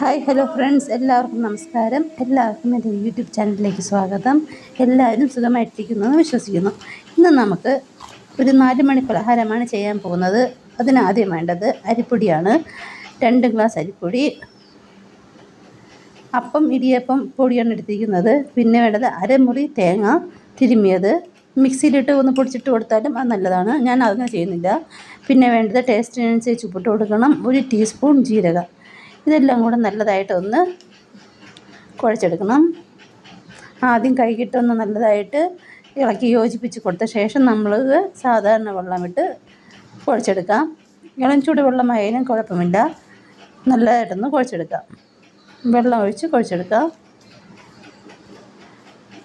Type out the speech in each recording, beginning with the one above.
Hi hello friends. എല്ലാവർക്കും നമസ്കാരം. എല്ലാവർക്കും എന്റെ യൂട്യൂബ് ചാനലിലേക്ക് സ്വാഗതം. എല്ലാവരും സുഖമായിട്ടിരിക്കുന്നു എന്ന് വിശ്വസിക്കുന്നു. ഇന്ന് നമുക്ക് ഒരു നാല് മണി പലഹാരമാണ് ചെയ്യാൻ പോകുന്നത്. അതിനാദ്യം വേണ്ടത് അരിപ്പൊടിയാണ്. രണ്ട് ഗ്ലാസ് അരിപ്പൊടി അപ്പം ഇടിയപ്പം പൊടിയാണ് എടുത്തിരിക്കുന്നത്. പിന്നെ വേണ്ടത് അരമുറി തേങ്ങ തിരുമ്മിയത് മിക്സിയിലിട്ട് ഒന്ന് പൊടിച്ചിട്ട് കൊടുത്താലും അത് നല്ലതാണ്. ഞാൻ അതൊന്നും ചെയ്യുന്നില്ല. പിന്നെ വേണ്ടത് ടേസ്റ്റിനനുസരിച്ച് ഉപ്പിട്ട് കൊടുക്കണം. ഒരു ടീസ്പൂൺ ജീരകം. ഇതെല്ലാം കൂടെ നല്ലതായിട്ടൊന്ന് കുഴച്ചെടുക്കണം. ആദ്യം കൈകിട്ടൊന്ന് നല്ലതായിട്ട് ഇളക്കി യോജിപ്പിച്ച് കൊടുത്ത ശേഷം നമ്മൾ സാധാരണ വെള്ളമിട്ട് കുഴച്ചെടുക്കാം. ഇളം ചൂട് വെള്ളമായാലും കുഴപ്പമില്ല. നല്ലതായിട്ടൊന്ന് കുഴച്ചെടുക്കാം. വെള്ളം ഒഴിച്ച് കുഴച്ചെടുക്കാം.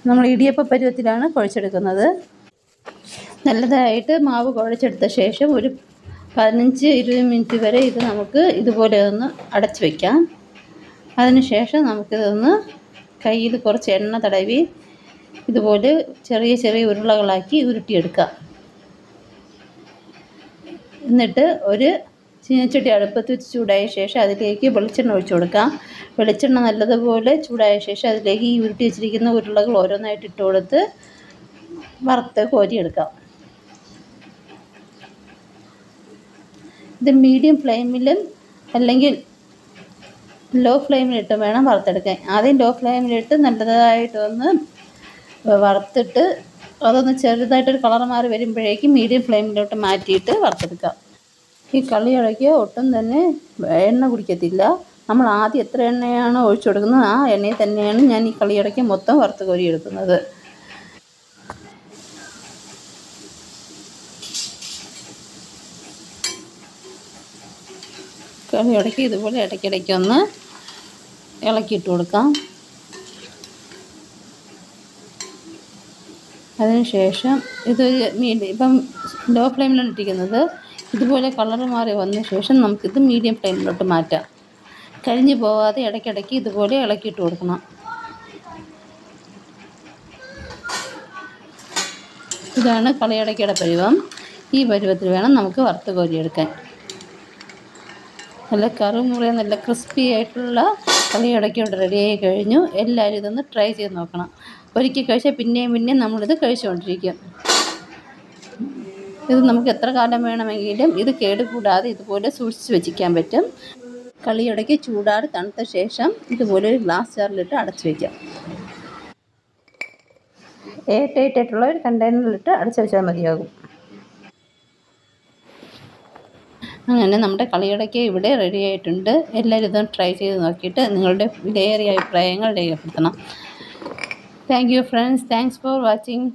നമ്മൾ ഇടിയപ്പ പരുവത്തിലാണ് കുഴച്ചെടുക്കുന്നത്. നല്ലതായിട്ട് മാവ് കുഴച്ചെടുത്ത ശേഷം ഒരു പതിനഞ്ച് ഇരുപത് മിനിറ്റ് വരെ ഇത് നമുക്ക് ഇതുപോലെ ഒന്ന് അടച്ചു വയ്ക്കാം അതിന് ശേഷം നമുക്കിതൊന്ന് കയ്യിൽ കുറച്ച് എണ്ണ തടവി ഇതുപോലെ ചെറിയ ചെറിയ ഉരുളകളാക്കി ഉരുട്ടിയെടുക്കാം. എന്നിട്ട് ഒരു ചീനച്ചട്ടി അടുപ്പത്ത് വെച്ച് ചൂടായ ശേഷം അതിലേക്ക് വെളിച്ചെണ്ണ ഒഴിച്ചു കൊടുക്കാം. വെളിച്ചെണ്ണ നല്ലതുപോലെ ചൂടായ ശേഷം അതിലേക്ക് ഈ ഉരുട്ടി വെച്ചിരിക്കുന്ന ഉരുളകൾ ഓരോന്നായിട്ട് ഇട്ട് കൊടുത്ത് വറുത്ത് കോരിയെടുക്കാം. ഇത് മീഡിയം ഫ്ലെയിമിൽ അല്ലെങ്കിൽ ലോ ഫ്ലെയിമിലിട്ട് വേണം വറുത്തെടുക്കാൻ. ആദ്യം ലോ ഫ്ലെയിമിലിട്ട് നല്ലതായിട്ടൊന്ന് വറുത്തിട്ട് അതൊന്ന് ചെറുതായിട്ടൊരു കളർ മാറി വരുമ്പോഴേക്കും മീഡിയം ഫ്ലെയിമിലോട്ട് മാറ്റിയിട്ട് വറുത്തെടുക്കാം ഈ കളിയിടയ്ക്ക് ഒട്ടും തന്നെ എണ്ണ കുടിക്കത്തില്ല. നമ്മൾ ആദ്യം എത്ര എണ്ണയാണോ ഒഴിച്ചു കൊടുക്കുന്നത് ആ എണ്ണയിൽ തന്നെയാണ് ഞാൻ ഈ കളിയിടയ്ക്ക് മൊത്തം വറുത്ത് കോരിയെടുക്കുന്നത്. കളിയിടയ്ക്ക് ഇതുപോലെ ഇടയ്ക്കിടയ്ക്ക് ഒന്ന് ഇളക്കിയിട്ട് കൊടുക്കാം. അതിനുശേഷം ഇതൊരു മീഡിയം ഇപ്പം ലോ ഫ്ലെയിമിലാണ് ഇട്ടിരിക്കുന്നത്. ഇതുപോലെ കളർ മാറി വന്ന ശേഷം നമുക്കിത് മീഡിയം ഫ്ലെയിമിലോട്ട് മാറ്റാം. കരിഞ്ഞു പോവാതെ ഇടയ്ക്കിടയ്ക്ക് ഇതുപോലെ ഇളക്കിയിട്ട് കൊടുക്കണം. ഇതാണ് കളിയടയ്ക്കയുടെ പരുവം. ഈ പരുവത്തിൽ വേണം നമുക്ക് വറുത്ത് കോരിയെടുക്കാൻ നല്ല കറുമുറ നല്ല ക്രിസ്പി ആയിട്ടുള്ള കളിയടയ്ക്കോട് റെഡിയായി കഴിഞ്ഞു. എല്ലാവരും ഇതൊന്ന് ട്രൈ ചെയ്ത് നോക്കണം. ഒരിക്കൽ കഴിച്ചാൽ പിന്നെയും പിന്നെയും നമ്മളിത് കഴിച്ചുകൊണ്ടിരിക്കും. ഇത് നമുക്ക് എത്ര കാലം വേണമെങ്കിലും ഇത് കേടുകൂടാതെ ഇതുപോലെ സൂക്ഷിച്ച് വെച്ചിരിക്കാൻ പറ്റും. കളിയുടക്കി ചൂടാറി തണുത്ത ശേഷം ഇതുപോലെ ഒരു ഗ്ലാസ് ജാറിലിട്ട് അടച്ചു വയ്ക്കാം എയർ ടൈറ്റ് ആയിട്ടുള്ള ഒരു കണ്ടെയ്നറിലിട്ട് അടച്ചു വെച്ചാൽ മതിയാകും. അങ്ങനെ നമ്മുടെ കളിയടയ്ക്ക് ഇവിടെ റെഡി ആയിട്ടുണ്ട്. എല്ലാവരും ഇതും ട്രൈ ചെയ്ത് നോക്കിയിട്ട് നിങ്ങളുടെ വിലയേറിയ അഭിപ്രായങ്ങൾ രേഖപ്പെടുത്തണം. Thank you friends thanks for watching